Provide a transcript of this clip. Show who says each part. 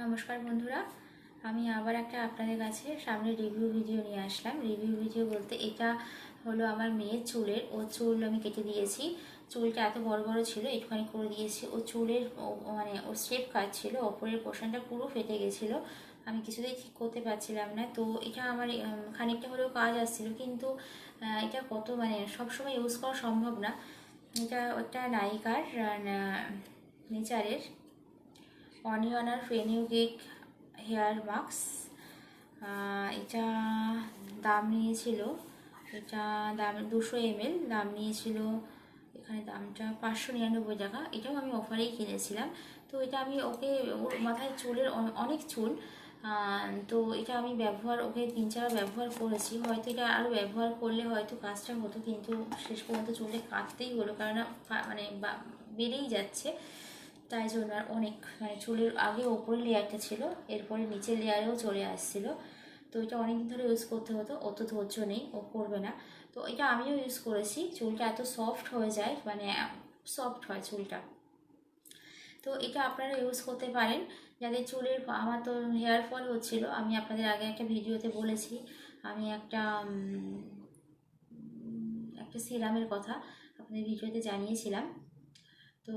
Speaker 1: নমস্কার বন্ধুরা, আমি আবার একটা আপনাদের কাছে সামনে রিভিউ ভিডিও নিয়ে আসলাম। রিভিউ ভিডিও বলতে এটা হলো আমার মেয়ের চুলের ও চুল আমি কেটে দিয়েছি। চুলটা এত বড় বড় ছিল, একটুখানি করে দিয়েছি। ও চুলের মানে ও স্টেপ কাজ ছিল, ওপরের পোর্শনটা পুরো ফেটে গেছিল। আমি কিছুতেই ঠিক করতে পারছিলাম না। তো এটা আমার খানিকটা হলেও কাজ আসছিল, কিন্তু এটা কত মানে সবসময় ইউজ করা সম্ভব না। এটা একটা নায়িকার নেচারের অনিয়ন আর ফেনিউগিক হেয়ার মাস্ক এটা দাম নিয়েছিল, এটা দাম দুশো এমএল দাম নিয়েছিল, এখানে দামটা পাঁচশো নিরানব্বই টাকা। এটাও আমি অফারেই কিনেছিলাম। তো এটা আমি ওকে ওর মাথায় চুলের অনেক চুল তো এটা আমি ব্যবহার, ওকে তিন চার ব্যবহার করেছি। হয়তো এটা আরও ব্যবহার করলে হয়তো কাজটা হতো, কিন্তু শেষ পর্যন্ত চুলটা কাটতেই হলো কারণ মানে বেড়েই যাচ্ছে। তাই জন্য আর অনেক মানে চুলের আগে ওপরে লেয়ারটা ছিল, এরপরে নিচের লেয়ারেও চলে আসছিল। তো এটা অনেকদিন ধরে ইউজ করতে হতো, অত ধৈর্য নেই, ও করবে না। তো এটা আমিও ইউজ করেছি, চুলটা এত সফট হয়ে যায় মানে সফট হয় চুলটা। তো এটা আপনারা ইউজ করতে পারেন। যাদের চুলের, আমার তো হেয়ার ফল হচ্ছিল, আমি আপনাদের আগে একটা ভিডিওতে বলেছি, আমি একটা একটা সিরামের কথা আপনাদের ভিডিওতে জানিয়েছিলাম। তো